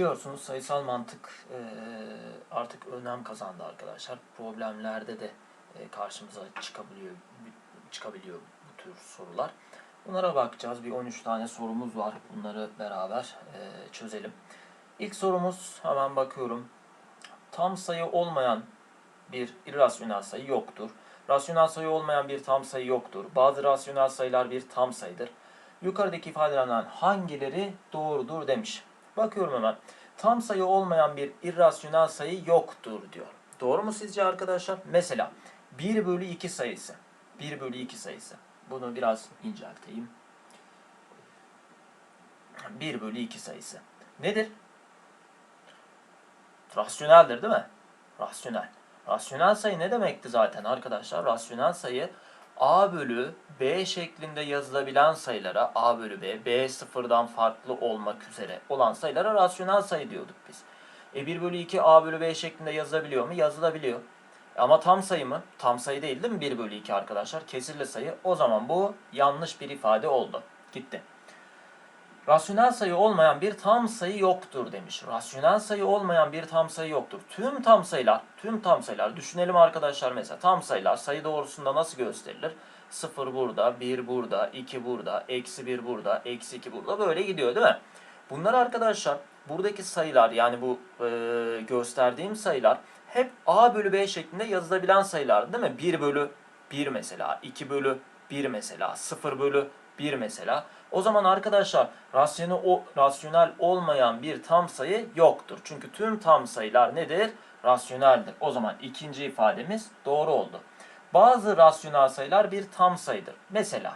Biliyorsunuz sayısal mantık e, artık önem kazandı arkadaşlar. Problemlerde de e, karşımıza çıkabiliyor çıkabiliyor bu tür sorular. Bunlara bakacağız. Bir 13 tane sorumuz var. Bunları beraber e, çözelim. İlk sorumuz hemen bakıyorum. Tam sayı olmayan bir irrasyonel sayı yoktur. Rasyonel sayı olmayan bir tam sayı yoktur. Bazı rasyonel sayılar bir tam sayıdır. Yukarıdaki ifadelerden hangileri doğrudur demiş. Bakıyorum hemen. Tam sayı olmayan bir irrasyonel sayı yoktur diyor. Doğru mu sizce arkadaşlar? Mesela 1 bölü 2 sayısı. 1 bölü 2 sayısı. Bunu biraz incelteyim. 1 bölü 2 sayısı. Nedir? Rasyoneldir değil mi? Rasyonel. Rasyonel sayı ne demekti zaten arkadaşlar? Rasyonel sayı a bölü b şeklinde yazılabilen sayılara a bölü b, b sıfırdan farklı olmak üzere olan sayılara rasyonel sayı diyorduk biz. E 1 bölü 2 a bölü b şeklinde yazılabiliyor mu? Yazılabiliyor. Ama tam sayı mı? Tam sayı değil değil mi 1 bölü 2 arkadaşlar? Kesirli sayı. O zaman bu yanlış bir ifade oldu. Gitti. Rasyonel sayı olmayan bir tam sayı yoktur demiş. Rasyonel sayı olmayan bir tam sayı yoktur. Tüm tam sayılar, tüm tam sayılar düşünelim arkadaşlar mesela tam sayılar sayı doğrusunda nasıl gösterilir? 0 burada, 1 burada, 2 burada, eksi 1 burada, eksi 2 burada böyle gidiyor değil mi? Bunlar arkadaşlar buradaki sayılar yani bu e, gösterdiğim sayılar hep a bölü b şeklinde yazılabilen sayılar değil mi? 1 bölü 1 mesela, 2 bölü 1 mesela, 0 bölü 1 mesela. O zaman arkadaşlar rasyonel, o, rasyonel olmayan bir tam sayı yoktur. Çünkü tüm tam sayılar nedir? Rasyoneldir. O zaman ikinci ifademiz doğru oldu. Bazı rasyonel sayılar bir tam sayıdır. Mesela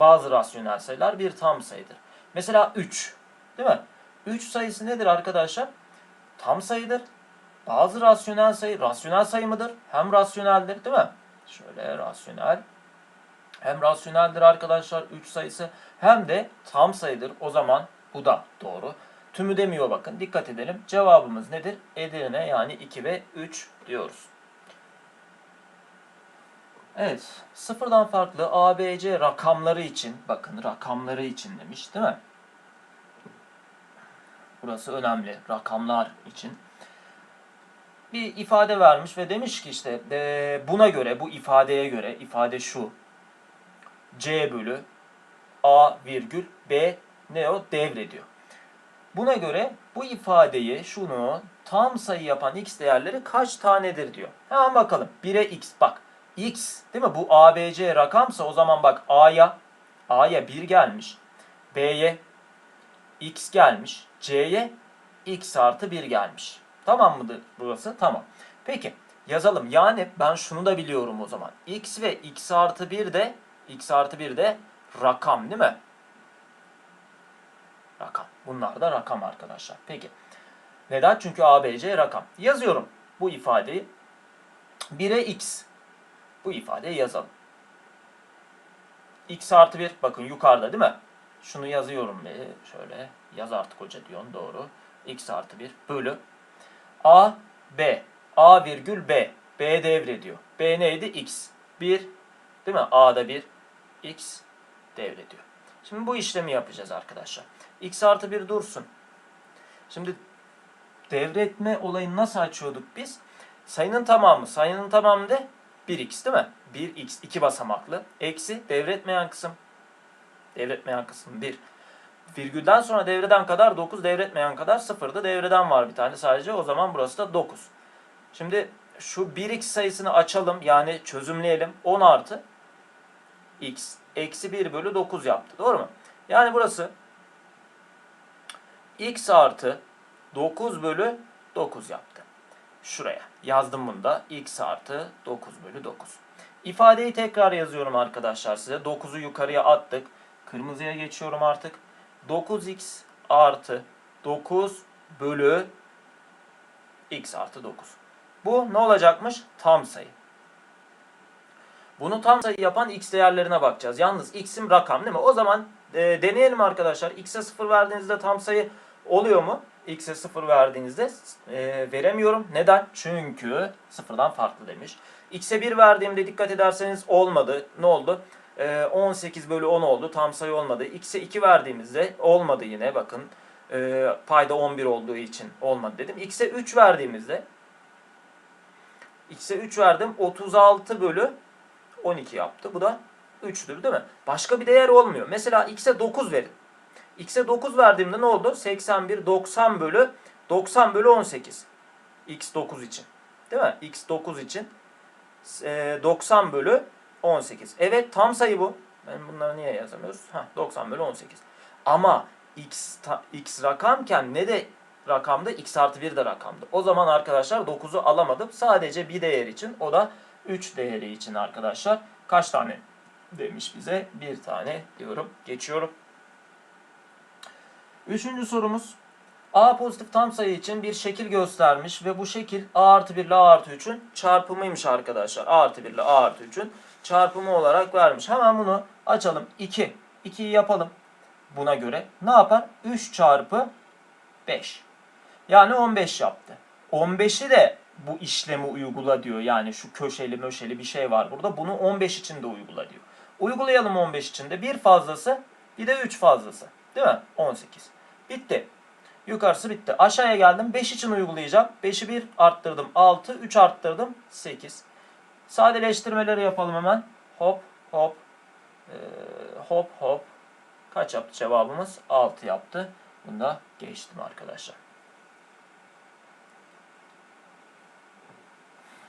bazı rasyonel sayılar bir tam sayıdır. Mesela 3 değil mi? 3 sayısı nedir arkadaşlar? Tam sayıdır. Bazı rasyonel sayı rasyonel sayı mıdır? Hem rasyoneldir değil mi? Şöyle rasyonel hem rasyoneldir arkadaşlar 3 sayısı hem de tam sayıdır. O zaman bu da doğru. Tümü demiyor bakın. Dikkat edelim. Cevabımız nedir? Edirne yani 2 ve 3 diyoruz. Evet. Sıfırdan farklı ABC rakamları için bakın rakamları için demiş değil mi? Burası önemli. Rakamlar için. Bir ifade vermiş ve demiş ki işte buna göre bu ifadeye göre ifade şu C bölü A virgül B ne o devrediyor. Buna göre bu ifadeyi şunu tam sayı yapan x değerleri kaç tanedir diyor. Hemen bakalım. 1'e x bak. x değil mi? Bu ABC rakamsa o zaman bak A'ya A'ya 1 gelmiş. B'ye x gelmiş. C'ye x artı 1 gelmiş. Tamam mıdır burası? Tamam. Peki yazalım. Yani ben şunu da biliyorum o zaman. x ve x artı 1 de x artı 1 de rakam değil mi? Rakam. Bunlar da rakam arkadaşlar. Peki. Neden? Çünkü ABC rakam. Yazıyorum bu ifadeyi. 1'e x. Bu ifadeyi yazalım. x artı 1 bakın yukarıda değil mi? Şunu yazıyorum ve şöyle yaz artık hoca diyorsun doğru. x artı 1 bölü a b a virgül b b devrediyor. b neydi? x. 1 değil mi? a'da 1 x devrediyor. Şimdi bu işlemi yapacağız arkadaşlar. x artı 1 dursun. Şimdi devretme olayını nasıl açıyorduk biz? Sayının tamamı. Sayının tamamı da 1x değil mi? 1x 2 basamaklı. Eksi devretmeyen kısım. Devretmeyen kısım 1. Virgülden sonra devreden kadar 9, devretmeyen kadar 0'dı. Devreden var bir tane sadece. O zaman burası da 9. Şimdi şu 1x sayısını açalım. Yani çözümleyelim. 10 artı x eksi 1 bölü 9 yaptı. Doğru mu? Yani burası x artı 9 bölü 9 yaptı. Şuraya yazdım bunu da x artı 9 bölü 9. İfadeyi tekrar yazıyorum arkadaşlar size. 9'u yukarıya attık. Kırmızıya geçiyorum artık. 9x artı 9 bölü x artı 9. Bu ne olacakmış? Tam sayı. Bunu tam sayı yapan x değerlerine bakacağız. Yalnız x'im rakam değil mi? O zaman e, deneyelim arkadaşlar. x'e 0 verdiğinizde tam sayı oluyor mu? x'e 0 verdiğinizde e, veremiyorum. Neden? Çünkü sıfırdan farklı demiş. x'e 1 verdiğimde dikkat ederseniz olmadı. Ne oldu? E, 18 bölü 10 oldu. Tam sayı olmadı. x'e 2 verdiğimizde olmadı yine bakın. Ee, payda 11 olduğu için olmadı dedim. X'e 3 verdiğimizde X'e 3 verdim. 36 bölü 12 yaptı. Bu da 3'tür değil mi? Başka bir değer olmuyor. Mesela X'e 9 verin. X'e 9 verdiğimde ne oldu? 81 90 bölü 90 bölü 18. X 9 için. Değil mi? X 9 için e, 90 bölü 18. Evet tam sayı bu. Ben bunları niye yazamıyoruz? Heh, 90 bölü 18. Ama x, ta, x rakamken ne de rakamda x artı 1 de rakamdı. O zaman arkadaşlar 9'u alamadım. Sadece bir değer için o da 3 değeri için arkadaşlar. Kaç tane demiş bize? Bir tane diyorum. Geçiyorum. Üçüncü sorumuz. A pozitif tam sayı için bir şekil göstermiş ve bu şekil A artı 1 ile A artı 3'ün çarpımıymış arkadaşlar. A artı 1 ile A artı 3'ün çarpımı olarak vermiş. Hemen bunu açalım. 2. 2'yi yapalım. Buna göre ne yapar? 3 çarpı 5. Yani 15 yaptı. 15'i de bu işlemi uygula diyor. Yani şu köşeli möşeli bir şey var burada. Bunu 15 için de uygula diyor. Uygulayalım 15 için de. Bir fazlası bir de 3 fazlası. Değil mi? 18. Bitti. Yukarısı bitti. Aşağıya geldim. 5 için uygulayacağım. 5'i 1 arttırdım. 6. 3 arttırdım. 8. Sadeleştirmeleri yapalım hemen. Hop hop. Ee, hop hop. Kaç yaptı cevabımız? 6 yaptı. Bunu da geçtim arkadaşlar.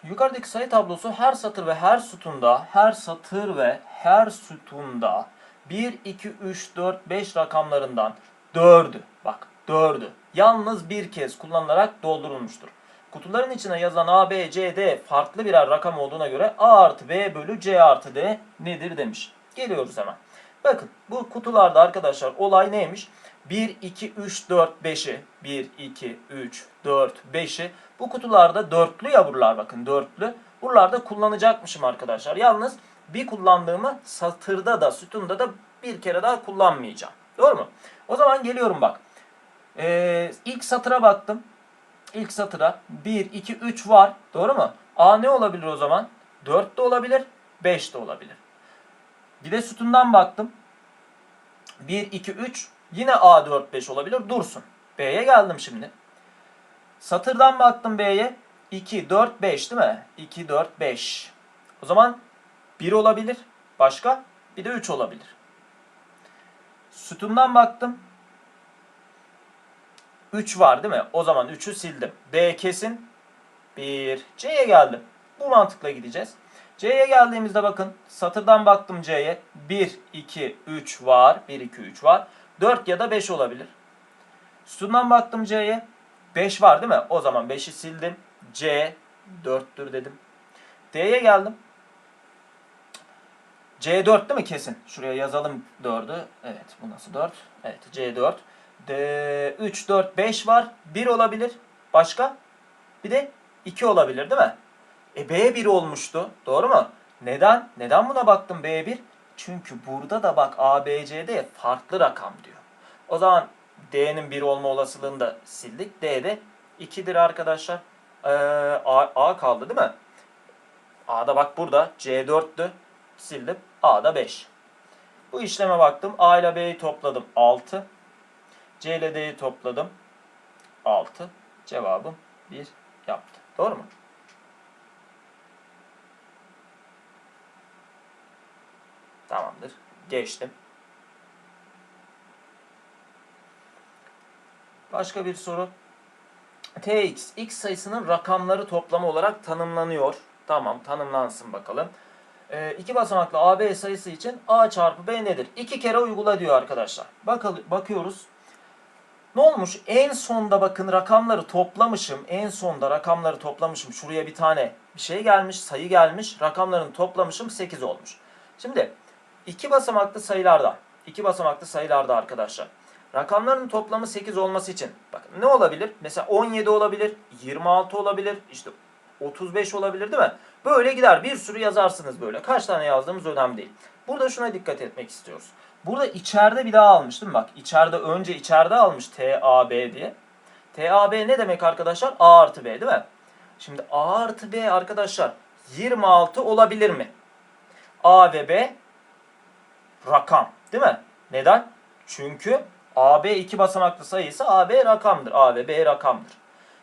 Yukarıdaki sayı tablosu her satır ve her sütunda, her satır ve her sütunda 1, 2, 3, 4, 5 rakamlarından 4'ü, bak 4'ü yalnız bir kez kullanılarak doldurulmuştur. Kutuların içine yazılan A, B, C, D farklı birer rakam olduğuna göre A artı B bölü C artı D nedir demiş. Geliyoruz hemen. Bakın bu kutularda arkadaşlar olay neymiş? 1, 2, 3, 4, 5'i 1, 2, 3, 4, 5'i bu kutularda dörtlü ya buralar bakın dörtlü. Buralarda kullanacakmışım arkadaşlar. Yalnız bir kullandığımı satırda da sütunda da bir kere daha kullanmayacağım. Doğru mu? O zaman geliyorum bak. Ee, ilk satıra baktım. İlk satıra 1, 2, 3 var. Doğru mu? A ne olabilir o zaman? 4 de olabilir, 5 de olabilir. Bir de sütundan baktım. 1, 2, 3 yine A, 4, 5 olabilir. Dursun. B'ye geldim şimdi. Satırdan baktım B'ye. 2, 4, 5 değil mi? 2, 4, 5. O zaman 1 olabilir. Başka? Bir de 3 olabilir. Sütundan baktım. 3 var değil mi? O zaman 3'ü sildim. B kesin 1. C'ye geldim. Bu mantıkla gideceğiz. C'ye geldiğimizde bakın satırdan baktım C'ye. 1, 2, 3 var. 1, 2, 3 var. 4 ya da 5 olabilir. Sütundan baktım C'ye. 5 var değil mi? O zaman 5'i sildim. C 4'tür dedim. D'ye geldim. C4 değil mi kesin? Şuraya yazalım 4'ü. Evet bu nasıl 4? Evet C4. D 3, 4, 5 var. 1 olabilir. Başka? Bir de 2 olabilir değil mi? E B1 olmuştu. Doğru mu? Neden? Neden buna baktım B1? Çünkü burada da bak ABC'de farklı rakam diyor. O zaman D'nin 1 olma olasılığını da sildik. D'de 2'dir arkadaşlar. Ee, A, A kaldı değil mi? A'da bak burada C4'tü. Sildim. A'da 5. Bu işleme baktım. A ile B'yi topladım. 6. C ile D'yi topladım. 6. Cevabım 1 yaptı. Doğru mu? Tamamdır. Geçtim. Başka bir soru. Tx, x sayısının rakamları toplamı olarak tanımlanıyor. Tamam, tanımlansın bakalım. Ee, iki basamaklı AB sayısı için A çarpı B nedir? İki kere uygula diyor arkadaşlar. Bakalım, bakıyoruz. Ne olmuş? En sonda bakın rakamları toplamışım. En sonda rakamları toplamışım. Şuraya bir tane bir şey gelmiş, sayı gelmiş. Rakamlarını toplamışım 8 olmuş. Şimdi iki basamaklı sayılarda, iki basamaklı sayılarda arkadaşlar. Rakamların toplamı 8 olması için bakın ne olabilir? Mesela 17 olabilir, 26 olabilir, işte 35 olabilir değil mi? Böyle gider. Bir sürü yazarsınız böyle. Kaç tane yazdığımız önemli değil. Burada şuna dikkat etmek istiyoruz. Burada içeride bir daha almış değil mi? Bak içeride önce içeride almış TAB diye. TAB ne demek arkadaşlar? A artı B değil mi? Şimdi A artı B arkadaşlar 26 olabilir mi? A ve B rakam değil mi? Neden? Çünkü AB iki basamaklı sayıysa AB rakamdır. A ve B rakamdır.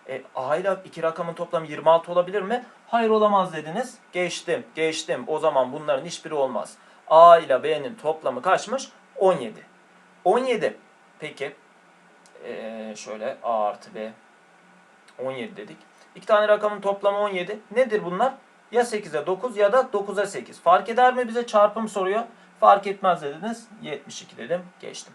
E, A ile iki rakamın toplamı 26 olabilir mi? Hayır olamaz dediniz. Geçtim, geçtim. O zaman bunların hiçbiri olmaz. A ile B'nin toplamı kaçmış? 17. 17. Peki. Ee, şöyle A artı B 17 dedik. İki tane rakamın toplamı 17. Nedir bunlar? Ya 8'e 9 ya da 9'a 8. Fark eder mi bize çarpım soruyor? Fark etmez dediniz. 72 dedim. Geçtim.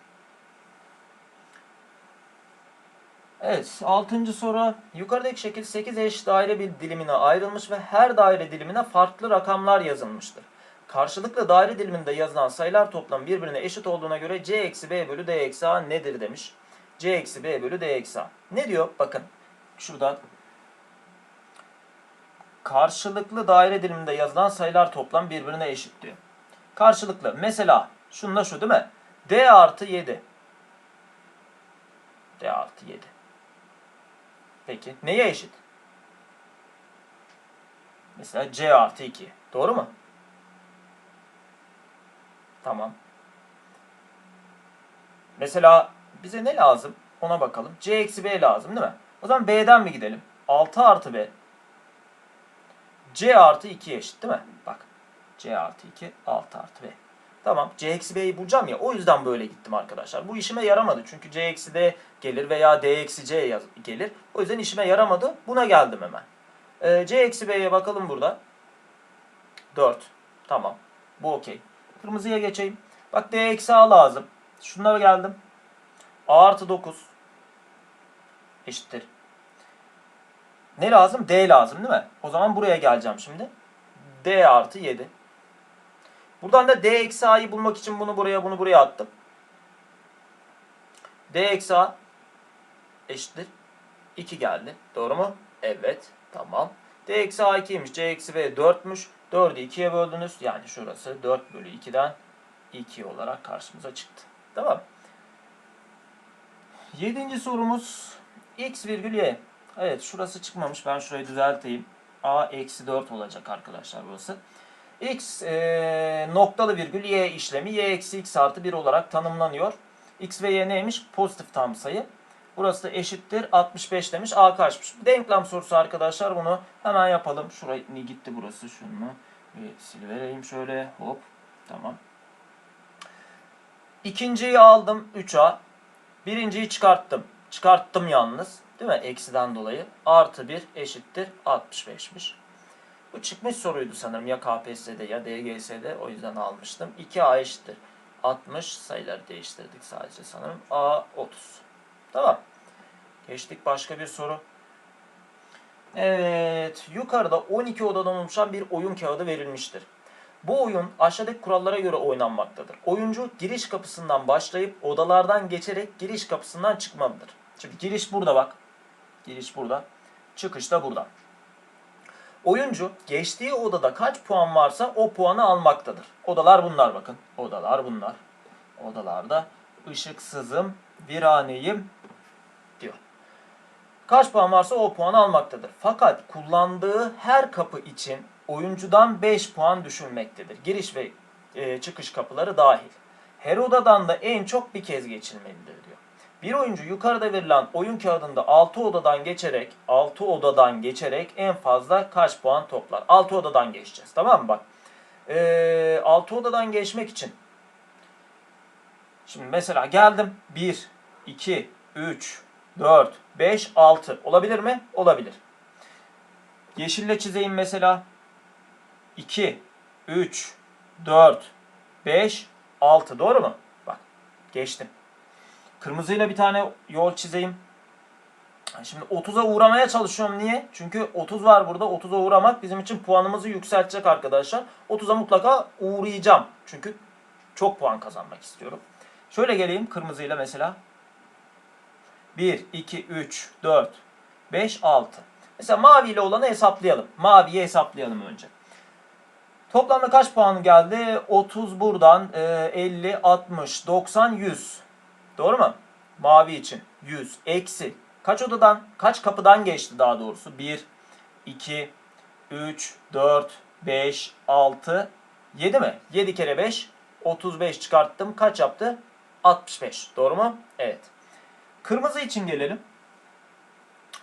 Evet, 6. soru. Yukarıdaki şekil 8 eş daire bir dilimine ayrılmış ve her daire dilimine farklı rakamlar yazılmıştır. Karşılıklı daire diliminde yazılan sayılar toplamı birbirine eşit olduğuna göre c eksi b bölü d eksi a nedir demiş. c eksi b bölü d eksi a. Ne diyor? Bakın şuradan karşılıklı daire diliminde yazılan sayılar toplam birbirine eşit diyor. Karşılıklı. Mesela şununla şu değil mi? d artı 7. d artı 7. Peki neye eşit? Mesela c artı 2. Doğru mu? Tamam. Mesela bize ne lazım? Ona bakalım. c eksi b lazım değil mi? O zaman b'den mi gidelim? 6 artı b. c artı 2 eşit değil mi? Bak. C artı 2 6 artı b. Tamam. C eksi B'yi bulacağım ya. O yüzden böyle gittim arkadaşlar. Bu işime yaramadı. Çünkü C eksi D gelir veya D eksi C gelir. O yüzden işime yaramadı. Buna geldim hemen. Ee, C eksi B'ye bakalım burada. 4. Tamam. Bu okey. Kırmızıya geçeyim. Bak D eksi A lazım. Şunlara geldim. A artı 9 eşittir. Ne lazım? D lazım değil mi? O zaman buraya geleceğim şimdi. D artı 7. Buradan da d eksi a'yı bulmak için bunu buraya bunu buraya attım. d eksi a eşittir. 2 geldi. Doğru mu? Evet. Tamam. d eksi a 2'ymiş. c eksi b 4'müş. 4'ü 2'ye böldünüz. Yani şurası 4 bölü 2'den 2 olarak karşımıza çıktı. Tamam. Yedinci sorumuz x virgül y. Evet şurası çıkmamış. Ben şurayı düzelteyim. a eksi 4 olacak arkadaşlar burası x e, noktalı virgül y işlemi y eksi x artı 1 olarak tanımlanıyor. x ve y neymiş? Pozitif tam sayı. Burası da eşittir 65 demiş. A kaçmış? Denklem sorusu arkadaşlar bunu hemen yapalım. Şuraya gitti burası? Şunu bir silivereyim şöyle. Hop. Tamam. İkinciyi aldım 3A. Birinciyi çıkarttım. Çıkarttım yalnız. Değil mi? Eksiden dolayı. Artı 1 eşittir 65'miş. Bu çıkmış soruydu sanırım ya KPSS'de ya DGS'de o yüzden almıştım. 2A eşittir. 60 sayıları değiştirdik sadece sanırım. A 30. Tamam. Geçtik başka bir soru. Evet. Yukarıda 12 odadan oluşan bir oyun kağıdı verilmiştir. Bu oyun aşağıdaki kurallara göre oynanmaktadır. Oyuncu giriş kapısından başlayıp odalardan geçerek giriş kapısından çıkmalıdır. Şimdi giriş burada bak. Giriş burada. Çıkış da burada. Oyuncu geçtiği odada kaç puan varsa o puanı almaktadır. Odalar bunlar bakın. Odalar bunlar. Odalarda ışıksızım, viraneyim diyor. Kaç puan varsa o puanı almaktadır. Fakat kullandığı her kapı için oyuncudan 5 puan düşülmektedir. Giriş ve e, çıkış kapıları dahil. Her odadan da en çok bir kez geçilmelidir diyor. Bir oyuncu yukarıda verilen oyun kağıdında 6 odadan geçerek 6 odadan geçerek en fazla kaç puan toplar? 6 odadan geçeceğiz. Tamam mı bak? Ee, 6 odadan geçmek için Şimdi mesela geldim 1 2 3 4 5 6 olabilir mi? Olabilir. Yeşille çizeyim mesela 2 3 4 5 6 doğru mu? Bak geçtim. Kırmızıyla bir tane yol çizeyim. Şimdi 30'a uğramaya çalışıyorum. Niye? Çünkü 30 var burada. 30'a uğramak bizim için puanımızı yükseltecek arkadaşlar. 30'a mutlaka uğrayacağım. Çünkü çok puan kazanmak istiyorum. Şöyle geleyim kırmızıyla mesela. 1, 2, 3, 4, 5, 6. Mesela maviyle olanı hesaplayalım. Maviyi hesaplayalım önce. Toplamda kaç puan geldi? 30 buradan, e, 50, 60, 90, 100. Doğru mu? Mavi için 100 eksi. Kaç odadan, kaç kapıdan geçti daha doğrusu? 1, 2, 3, 4, 5, 6, 7 mi? 7 kere 5, 35 çıkarttım. Kaç yaptı? 65. Doğru mu? Evet. Kırmızı için gelelim.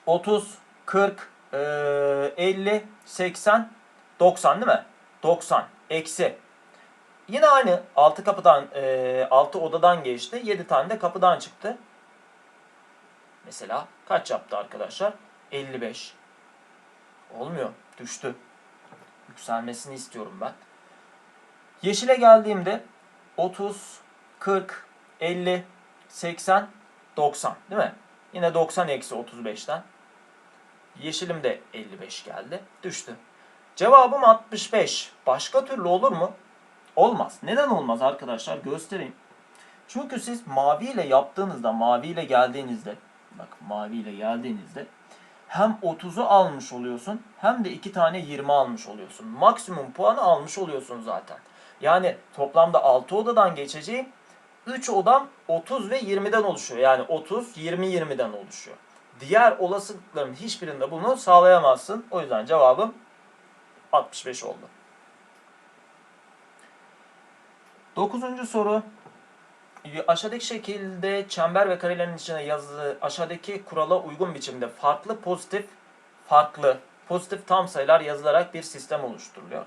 30, 40, e, 50, 80, 90 değil mi? 90 eksi. Yine aynı 6 kapıdan, e, 6 odadan geçti. 7 tane de kapıdan çıktı. Mesela kaç yaptı arkadaşlar? 55. Olmuyor. Düştü. Yükselmesini istiyorum ben. Yeşile geldiğimde 30, 40, 50, 80, 90 değil mi? Yine 90 eksi 35'ten. Yeşilim de 55 geldi. Düştü. Cevabım 65. Başka türlü olur mu? Olmaz. Neden olmaz arkadaşlar? Göstereyim. Çünkü siz maviyle yaptığınızda, maviyle geldiğinizde, bak maviyle geldiğinizde hem 30'u almış oluyorsun hem de 2 tane 20 almış oluyorsun. Maksimum puanı almış oluyorsun zaten. Yani toplamda 6 odadan geçeceğim 3 odam 30 ve 20'den oluşuyor. Yani 30, 20, 20'den oluşuyor. Diğer olasılıkların hiçbirinde bunu sağlayamazsın. O yüzden cevabım 65 oldu. Dokuzuncu soru. Aşağıdaki şekilde çember ve karelerin içine yazılı aşağıdaki kurala uygun biçimde farklı pozitif farklı pozitif tam sayılar yazılarak bir sistem oluşturuluyor.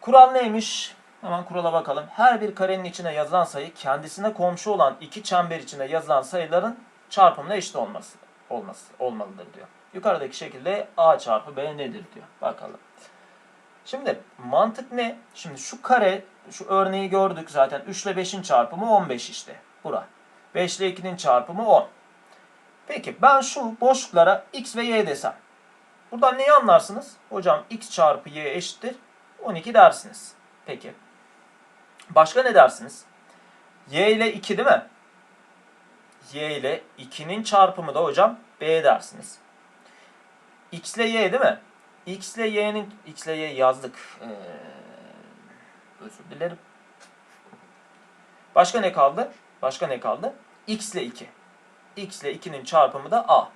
Kural neymiş? Hemen kurala bakalım. Her bir karenin içine yazılan sayı kendisine komşu olan iki çember içine yazılan sayıların çarpımına eşit olması, olması olmalıdır diyor. Yukarıdaki şekilde a çarpı b nedir diyor. Bakalım. Şimdi mantık ne? Şimdi şu kare, şu örneği gördük zaten. 3 ile 5'in çarpımı 15 işte. Bura. 5 ile 2'nin çarpımı 10. Peki ben şu boşluklara x ve y desem. Buradan neyi anlarsınız? Hocam x çarpı y eşittir 12 dersiniz. Peki. Başka ne dersiniz? y ile 2 değil mi? y ile 2'nin çarpımı da hocam b dersiniz. x ile y değil mi? X ile y'nin x ile y yazdık. Ee, özür dilerim. Başka ne kaldı? Başka ne kaldı? x ile 2. x ile 2'nin çarpımı da a.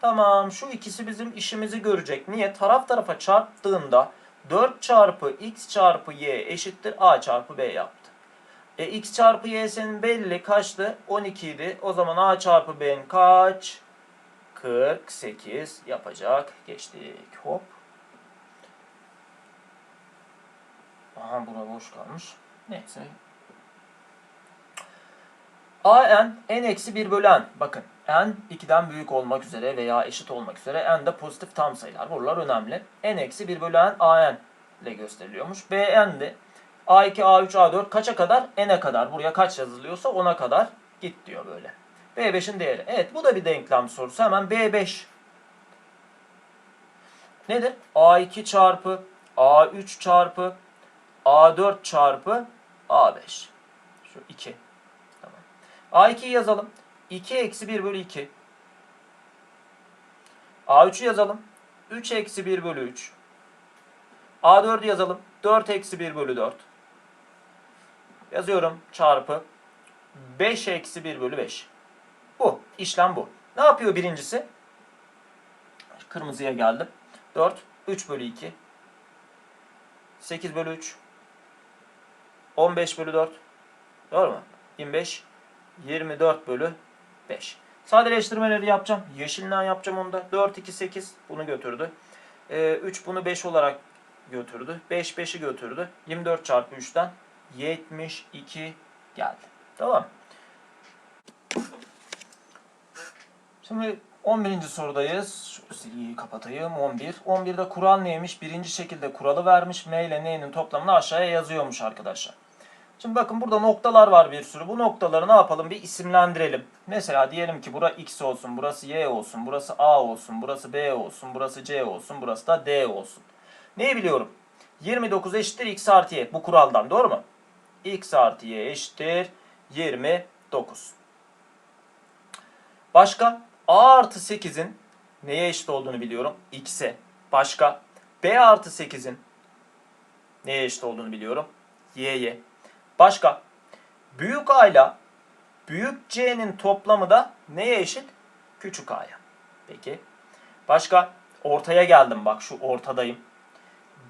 Tamam şu ikisi bizim işimizi görecek. Niye? Taraf tarafa çarptığında 4 çarpı x çarpı y eşittir a çarpı b yaptı. E x çarpı y senin belli kaçtı? 12 idi. O zaman a çarpı b'nin kaç? 48 yapacak. Geçtik. Hop. Aha bura boş kalmış. Neyse. A n n eksi 1 bölü n. Bakın n 2'den büyük olmak üzere veya eşit olmak üzere n de pozitif tam sayılar. Buralar önemli. n eksi 1 bölü n a n ile gösteriliyormuş. b n de a2, a3, a4 kaça kadar? n'e kadar. Buraya kaç yazılıyorsa ona kadar git diyor böyle. B5'in değeri. Evet bu da bir denklem sorusu. Hemen B5 nedir? A2 çarpı A3 çarpı A4 çarpı A5. Şu 2. Tamam. A2'yi yazalım. 2 eksi 1 bölü 2. A3'ü yazalım. 3 eksi 1 bölü 3. A4'ü yazalım. 4 eksi 1 bölü 4. Yazıyorum çarpı 5 eksi 1 bölü 5. Bu. işlem bu. Ne yapıyor birincisi? Kırmızıya geldim. 4, 3 bölü 2. 8 bölü 3. 15 bölü 4. Doğru mu? 25. 24 bölü 5. Sadeleştirmeleri yapacağım. Yeşilinden yapacağım onu da. 4, 2, 8 bunu götürdü. Ee, 3 bunu 5 olarak götürdü. 5, 5'i götürdü. 24 çarpı 3'ten 72 geldi. Tamam Şimdi 11. sorudayız. Şu silgiyi kapatayım. 11. 11'de kural neymiş? Birinci şekilde kuralı vermiş. M ile N'nin toplamını aşağıya yazıyormuş arkadaşlar. Şimdi bakın burada noktalar var bir sürü. Bu noktaları ne yapalım? Bir isimlendirelim. Mesela diyelim ki bura X olsun, burası Y olsun, burası A olsun, burası B olsun, burası C olsun, burası da D olsun. Neyi biliyorum? 29 eşittir X artı Y. Bu kuraldan doğru mu? X artı Y eşittir 29. Başka? A artı 8'in neye eşit olduğunu biliyorum. X'e. Başka? B artı 8'in neye eşit olduğunu biliyorum. Y'ye. Başka? Büyük A ile büyük C'nin toplamı da neye eşit? Küçük A'ya. Peki. Başka? Ortaya geldim bak şu ortadayım.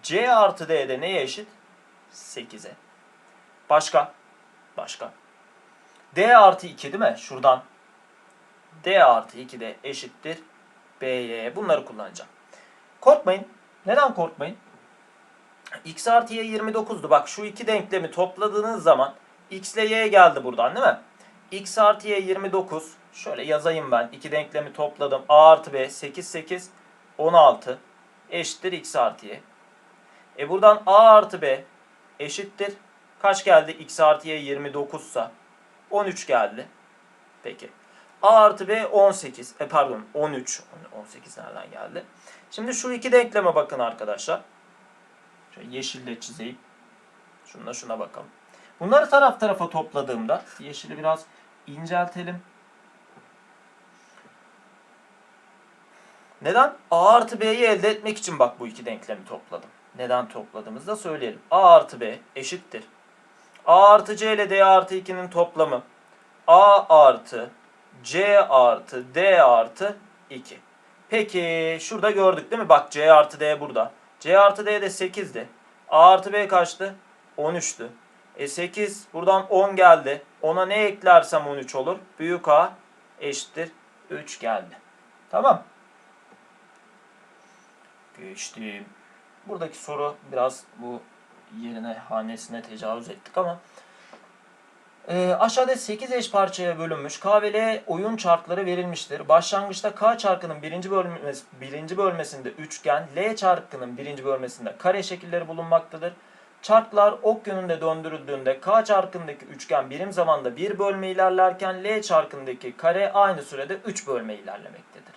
C artı D de neye eşit? 8'e. Başka? Başka? D artı 2 değil mi? Şuradan. D artı 2 de eşittir B'ye. Bunları kullanacağım. Korkmayın. Neden korkmayın? X artı Y 29'du. Bak şu iki denklemi topladığınız zaman X ile Y geldi buradan değil mi? X artı Y 29. Şöyle yazayım ben. İki denklemi topladım. A artı B 8 8 16 eşittir X artı Y. E buradan A artı B eşittir. Kaç geldi? X artı Y 29 sa 13 geldi. Peki. A artı B 18. E pardon 13. 18 nereden geldi? Şimdi şu iki denkleme bakın arkadaşlar. Şöyle yeşille çizeyim. Şuna şuna bakalım. Bunları taraf tarafa topladığımda yeşili biraz inceltelim. Neden? A artı B'yi elde etmek için bak bu iki denklemi topladım. Neden topladığımızı da söyleyelim. A artı B eşittir. A artı C ile D artı 2'nin toplamı. A artı C artı D artı 2. Peki şurada gördük değil mi? Bak C artı D burada. C artı D de 8'di. A artı B kaçtı? 13'tü. E 8 buradan 10 geldi. Ona ne eklersem 13 olur. Büyük A eşittir 3 geldi. Tamam. Geçtim. Buradaki soru biraz bu yerine hanesine tecavüz ettik ama e, aşağıda 8 eş parçaya bölünmüş K ve L oyun çarkları verilmiştir. Başlangıçta K çarkının birinci, bölmesi, birinci bölmesinde üçgen, L çarkının birinci bölmesinde kare şekilleri bulunmaktadır. Çarklar ok yönünde döndürüldüğünde K çarkındaki üçgen birim zamanda bir bölme ilerlerken L çarkındaki kare aynı sürede 3 bölme ilerlemektedir.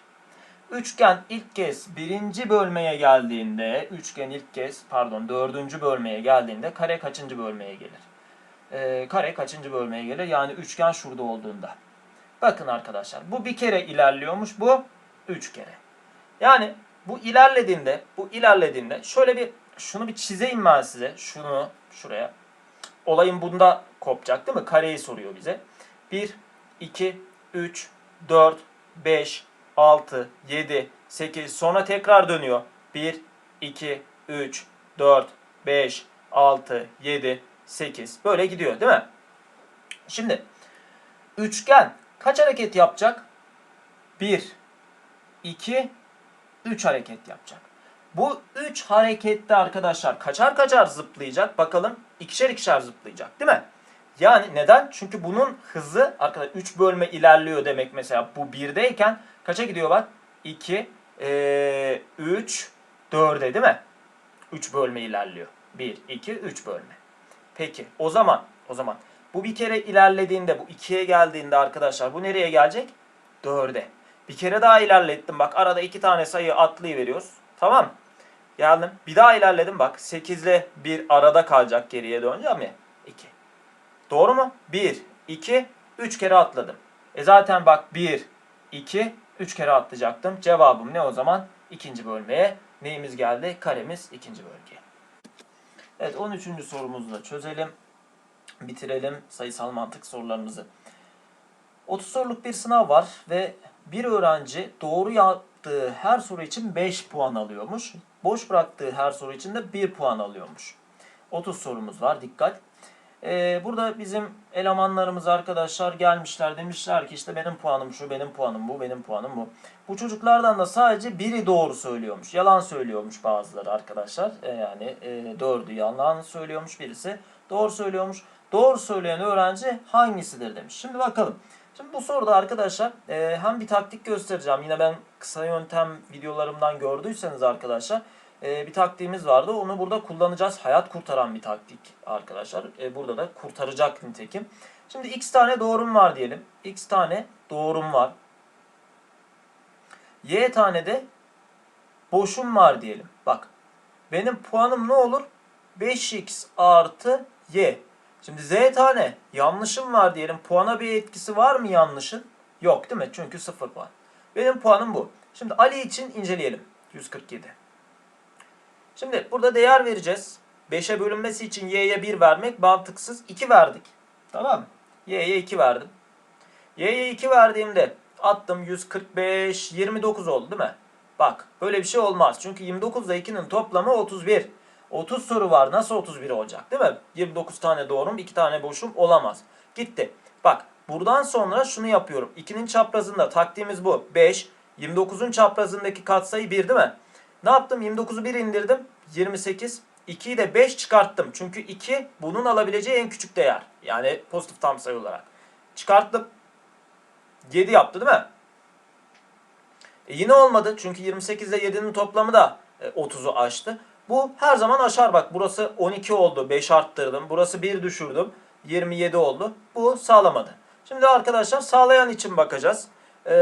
Üçgen ilk kez birinci bölmeye geldiğinde, üçgen ilk kez pardon dördüncü bölmeye geldiğinde kare kaçıncı bölmeye gelir? Ee, kare kaçıncı bölmeye gelir? Yani üçgen şurada olduğunda. Bakın arkadaşlar bu bir kere ilerliyormuş bu üç kere. Yani bu ilerlediğinde bu ilerlediğinde şöyle bir şunu bir çizeyim ben size. Şunu şuraya. Olayın bunda kopacak değil mi? Kareyi soruyor bize. 1, 2, 3, 4, 5, 6, 7, 8 sonra tekrar dönüyor. 1, 2, 3, 4, 5, 6, 7, 8 böyle gidiyor değil mi? Şimdi üçgen kaç hareket yapacak? 1, 2, 3 hareket yapacak. Bu 3 harekette arkadaşlar kaçar kaçar zıplayacak? Bakalım ikişer ikişer zıplayacak değil mi? Yani neden? Çünkü bunun hızı arkadaşlar 3 bölme ilerliyor demek mesela bu 1'deyken kaça gidiyor bak? 2, 3, 4'e değil mi? 3 bölme ilerliyor. 1, 2, 3 bölme. Peki o zaman o zaman bu bir kere ilerlediğinde bu 2'ye geldiğinde arkadaşlar bu nereye gelecek? 4'e. Bir kere daha ilerlettim bak arada iki tane sayı atlayıveriyoruz. Tamam Geldim. Bir daha ilerledim bak. 8 ile 1 arada kalacak geriye döneceğim ya. 2. Doğru mu? 1, 2, 3 kere atladım. E zaten bak 1, 2, 3 kere atlayacaktım. Cevabım ne o zaman? İkinci bölmeye. Neyimiz geldi? Karemiz ikinci bölgeye. Evet 13. sorumuzu da çözelim. Bitirelim sayısal mantık sorularımızı. 30 soruluk bir sınav var ve bir öğrenci doğru yaptığı her soru için 5 puan alıyormuş. Boş bıraktığı her soru için de 1 puan alıyormuş. 30 sorumuz var dikkat. Ee, burada bizim elemanlarımız arkadaşlar gelmişler demişler ki işte benim puanım şu, benim puanım bu, benim puanım bu. Bu çocuklardan da sadece biri doğru söylüyormuş. Yalan söylüyormuş bazıları arkadaşlar. Ee, yani e, dördü yalan söylüyormuş birisi. Doğru söylüyormuş. Doğru söyleyen öğrenci hangisidir demiş. Şimdi bakalım. Şimdi bu soruda arkadaşlar e, hem bir taktik göstereceğim. Yine ben kısa yöntem videolarımdan gördüyseniz arkadaşlar e, bir taktiğimiz vardı. Onu burada kullanacağız. Hayat kurtaran bir taktik arkadaşlar. E, burada da kurtaracak nitekim. Şimdi x tane doğrum var diyelim. x tane doğrum var. y tane de boşum var diyelim. Bak benim puanım ne olur? 5x artı y. Şimdi z tane yanlışım var diyelim. Puana bir etkisi var mı yanlışın? Yok değil mi? Çünkü 0 puan. Benim puanım bu. Şimdi Ali için inceleyelim. 147. Şimdi burada değer vereceğiz. 5'e bölünmesi için y'ye 1 vermek mantıksız. 2 verdik. Tamam mı? y'ye 2 verdim. y'ye 2 verdiğimde attım 145, 29 oldu değil mi? Bak böyle bir şey olmaz. Çünkü 29 ile 2'nin toplamı 31. 30 soru var. Nasıl 31 olacak değil mi? 29 tane doğrum, 2 tane boşum olamaz. Gitti. Bak buradan sonra şunu yapıyorum. 2'nin çaprazında taktiğimiz bu. 5. 29'un çaprazındaki katsayı 1 değil mi? Ne yaptım? 29'u 1 indirdim. 28. 2'yi de 5 çıkarttım. Çünkü 2 bunun alabileceği en küçük değer. Yani pozitif tam sayı olarak. Çıkarttım. 7 yaptı değil mi? E yine olmadı. Çünkü 28 ile 7'nin toplamı da e, 30'u aştı. Bu her zaman aşar bak. Burası 12 oldu. 5 arttırdım. Burası 1 düşürdüm. 27 oldu. Bu sağlamadı. Şimdi arkadaşlar sağlayan için bakacağız. Ee,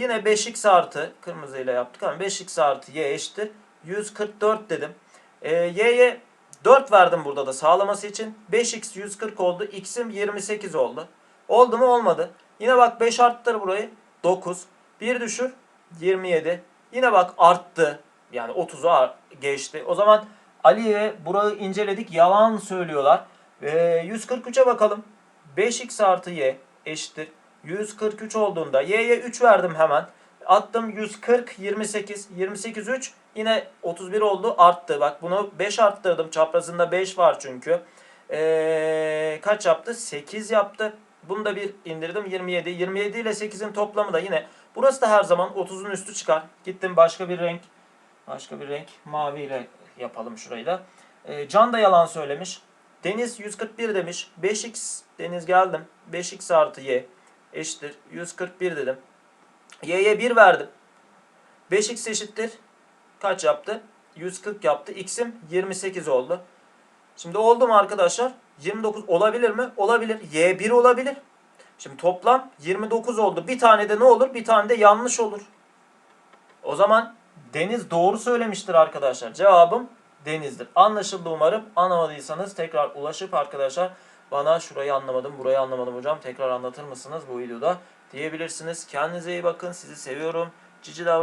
yine 5x artı kırmızıyla yaptık ama 5x artı y eşittir. 144 dedim. Ee, y'ye 4 verdim burada da sağlaması için. 5x 140 oldu. x'im 28 oldu. Oldu mu olmadı. Yine bak 5 arttır burayı. 9. 1 düşür. 27. Yine bak arttı. Yani 30'u ar- geçti. O zaman Ali ve Burak'ı inceledik. Yalan söylüyorlar. Ee, 143'e bakalım. 5x artı y eşittir. 143 olduğunda y'ye 3 verdim hemen. Attım 140 28 28 3 yine 31 oldu arttı. Bak bunu 5 arttırdım. Çaprazında 5 var çünkü. Ee, kaç yaptı? 8 yaptı. Bunu da bir indirdim 27. 27 ile 8'in toplamı da yine burası da her zaman 30'un üstü çıkar. Gittim başka bir renk başka bir renk maviyle yapalım şurayı da. Ee, Can da yalan söylemiş. Deniz 141 demiş. 5x Deniz geldim. 5x artı y eşittir. 141 dedim. Y'ye 1 verdim. 5x eşittir. Kaç yaptı? 140 yaptı. X'im 28 oldu. Şimdi oldu mu arkadaşlar? 29 olabilir mi? Olabilir. Y 1 olabilir. Şimdi toplam 29 oldu. Bir tane de ne olur? Bir tane de yanlış olur. O zaman Deniz doğru söylemiştir arkadaşlar. Cevabım Deniz'dir. Anlaşıldı umarım. Anlamadıysanız tekrar ulaşıp arkadaşlar bana şurayı anlamadım, burayı anlamadım hocam. Tekrar anlatır mısınız bu videoda diyebilirsiniz. Kendinize iyi bakın. Sizi seviyorum. Cici davranın.